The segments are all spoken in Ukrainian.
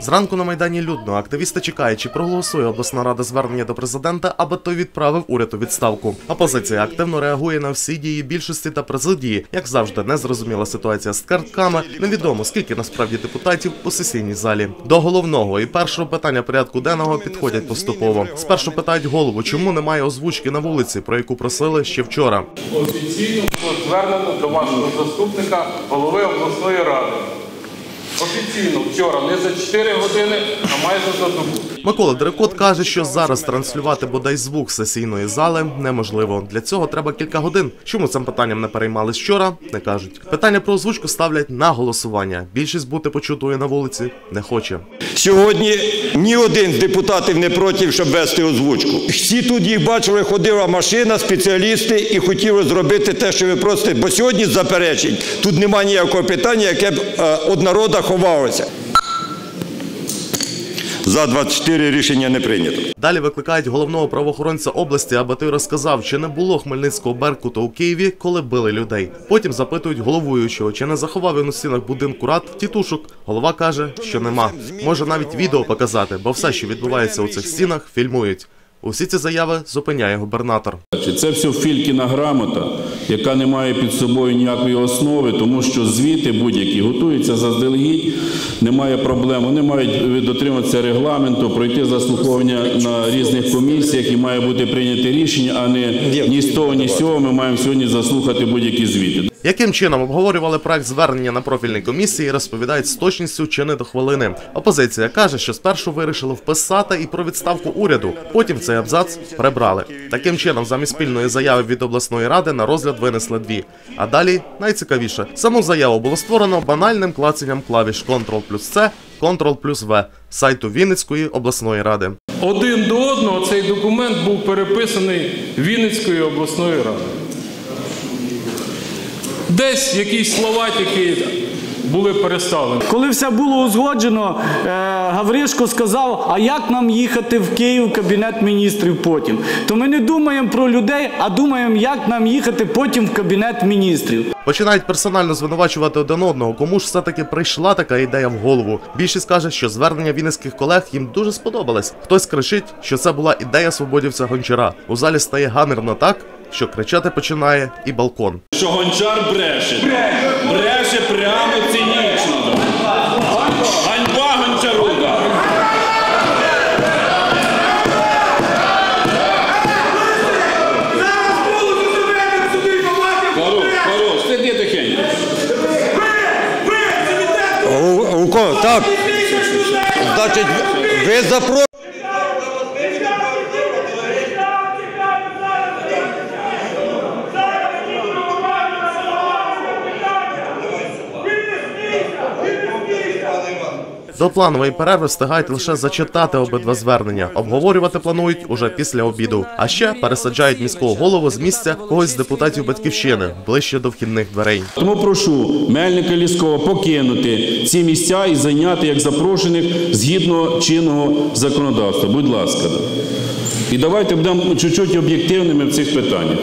Зранку на майдані людно активісти чекають, чи проголосує обласна рада звернення до президента, аби той відправив уряд у відставку. Опозиція активно реагує на всі дії більшості та президії. Як завжди, незрозуміла ситуація з картками. Невідомо скільки насправді депутатів у сесійній залі. До головного і першого питання порядку денного підходять поступово. Спершу питають голову, чому немає озвучки на вулиці, про яку просили ще вчора. Офіційно звернено до вашого заступника голови обласної ради. Офіційно вчора не за 4 години, а майже за добу. Микола Дерекот каже, що зараз транслювати бодай звук сесійної зали неможливо. Для цього треба кілька годин. Чому цим питанням не переймались вчора? Не кажуть. Питання про озвучку ставлять на голосування. Більшість бути почутою на вулиці не хоче. Сьогодні ні один з депутатів не проти, щоб вести озвучку. Всі тут їх бачили, ходила машина, спеціалісти і хотіли зробити те, що ви просите. Бо сьогодні заперечень тут немає ніякого питання, яке б е, од народа ховалося. За 24 рішення не прийнято. Далі викликають головного правоохоронця області, аби той розказав, чи не було хмельницького беркуту у Києві, коли били людей. Потім запитують головуючого, чи не заховав він у стінах будинку рад тітушок. Голова каже, що нема. Може навіть відео показати, бо все, що відбувається у цих стінах, фільмують. Усі ці заяви зупиняє губернатор. Це все фількіна грамота, яка не має під собою ніякої основи, тому що звіти будь-які готуються заздалегідь, немає проблем. Вони мають дотримуватися регламенту, пройти заслуховування на різних комісіях і має бути прийняте рішення, а не ні з того, ні з цього. Ми маємо сьогодні заслухати будь-які звіти. Яким чином обговорювали проект звернення на профільній комісії, розповідають з точністю чи не до хвилини. Опозиція каже, що спершу вирішили вписати і про відставку уряду. Потім цей абзац прибрали. Таким чином, замість спільної заяви від обласної ради на розгляд винесли дві. А далі найцікавіше саму заяву було створено банальним клацанням клавіш Ctrl плюс C, Ctrl плюс V сайту Вінницької обласної ради. Один до одного цей документ був переписаний Вінницькою обласною радою. Десь якісь слова тільки були переставлені. Коли все було узгоджено, е, Гавришко сказав, а як нам їхати в Київ в Кабінет міністрів потім? То ми не думаємо про людей, а думаємо, як нам їхати потім в Кабінет міністрів. Починають персонально звинувачувати один одного, кому ж все-таки прийшла така ідея в голову. Більшість каже, що звернення вінницьких колег їм дуже сподобалось. Хтось кричить, що це була ідея свободівця Гончара. У залі стає гамірно так, що кричати починає і балкон. Що гончар бреше. Бреше прямо цинічно. Ганьба сиди тихенько. У? Так. Значить, ви запро... До планової перерви встигають лише зачитати обидва звернення. Обговорювати планують уже після обіду. А ще пересаджають міського голову з місця когось з депутатів батьківщини ближче до вхідних дверей. Тому прошу Мельника Ліського покинути ці місця і зайняти як запрошених згідно чинного законодавства. Будь ласка. І давайте будемо чуть-чуть об'єктивними в цих питаннях.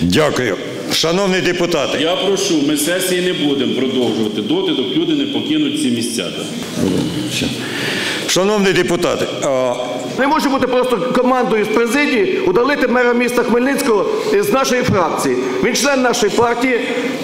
Дякую. Шановні депутати, Я прошу, ми сесії не будемо продовжувати доти, доки люди не покинуть ці місця. шановні депутати, а, Не може бути просто командою з президії удалити мера міста Хмельницького з нашої фракції. Він член нашої партії,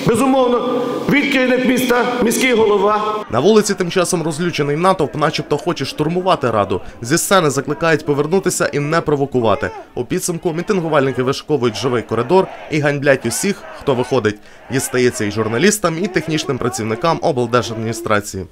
безумовно, він міста, міський голова. На вулиці тим часом розлючений натовп, начебто хоче штурмувати раду. Зі сцени закликають повернутися і не провокувати. У підсумку мітингувальники вишиковують живий коридор і ганьблять усіх, хто виходить. Їй стається і журналістам, і технічним працівникам облдержадміністрації.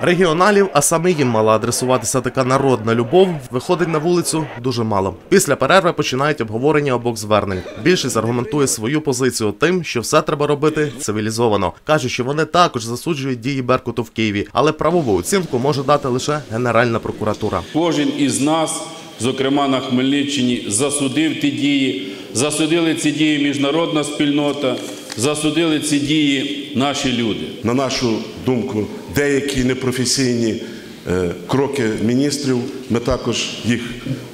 Регіоналів, а саме їм мала адресуватися така народна любов, виходить на вулицю дуже мало. Після перерви починають обговорення обох звернень. Більшість аргументує свою позицію тим, що все треба робити цивілізовано. кажуть, що вони також засуджують дії Беркуту в Києві, але правову оцінку може дати лише Генеральна прокуратура. Кожен із нас, зокрема на Хмельниччині, засудив ті дії, засудили ці дії міжнародна спільнота, засудили ці дії наші люди. на нашу думку, деякі непрофесійні е, кроки міністрів, ми також їх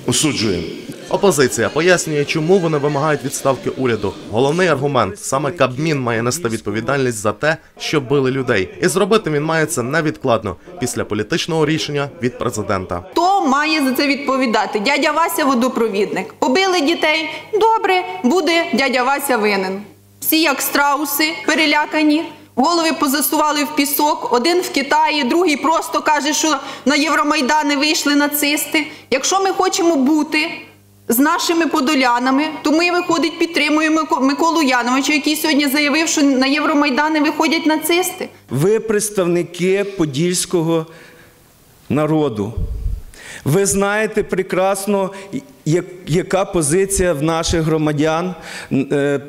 осуджуємо. Опозиція пояснює, чому вони вимагають відставки уряду. Головний аргумент саме Кабмін має нести відповідальність за те, що били людей, і зробити він має це невідкладно після політичного рішення від президента. Хто має за це відповідати? Дядя Вася водопровідник. Побили дітей. Добре, буде дядя Вася винен. Всі як страуси, перелякані. Голови позасували в пісок, один в Китаї, другий просто каже, що на Євромайдани вийшли нацисти. Якщо ми хочемо бути з нашими подолянами, то ми, виходить, підтримуємо Миколу Яновича, який сьогодні заявив, що на Євромайдани виходять нацисти. Ви представники подільського народу. Ви знаєте прекрасно, яка позиція в наших громадян, е,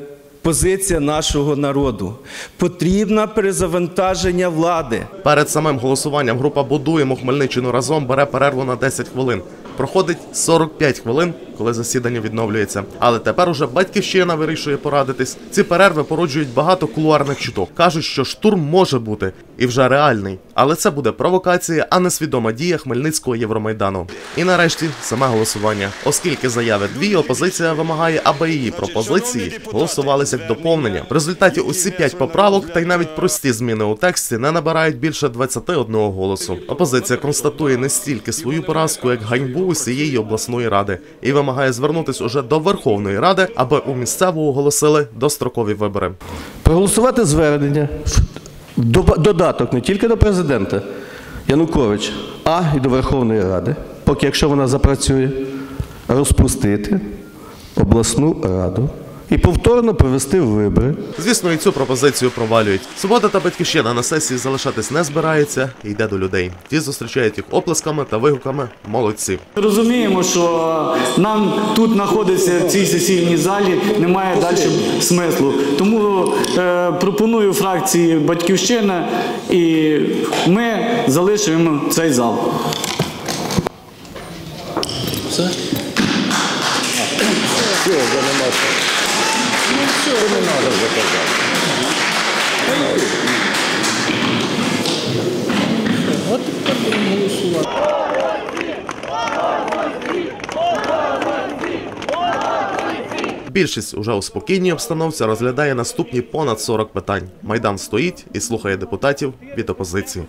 позиція нашого народу. Потрібне перезавантаження влади. Перед самим голосуванням група Будуємо Хмельниччину разом бере перерву на 10 хвилин. Проходить 45 хвилин, коли засідання відновлюється. Але тепер уже батьківщина вирішує порадитись. Ці перерви породжують багато кулуарних чуток. кажуть, що штурм може бути і вже реальний. Але це буде провокація, а не свідома дія Хмельницького Євромайдану. І нарешті саме голосування. Оскільки заяви дві, опозиція вимагає, аби її пропозиції голосувалися як доповнення. В результаті усі п'ять поправок та й навіть прості зміни у тексті не набирають більше 21 голосу. Опозиція констатує не стільки свою поразку, як ганьбу усієї обласної ради, і вимагає звернутись уже до Верховної Ради, аби у місцеву оголосили дострокові вибори. Проголосувати звернення, додаток не тільки до президента Янукович, а й до Верховної Ради, поки якщо вона запрацює, розпустити обласну раду і повторно провести вибори. Звісно, і цю пропозицію провалюють. Свобода та батьківщина на сесії залишатись не збирається і йде до людей. Ті зустрічають їх оплесками та вигуками молодці. Розуміємо, що нам тут знаходитися в цій сесійній залі немає далі смислу. Тому е, пропоную фракції Батьківщина і ми залишимо цей зал. Більшість уже у спокійній обстановці розглядає наступні понад 40 питань. Майдан стоїть і слухає депутатів від опозиції.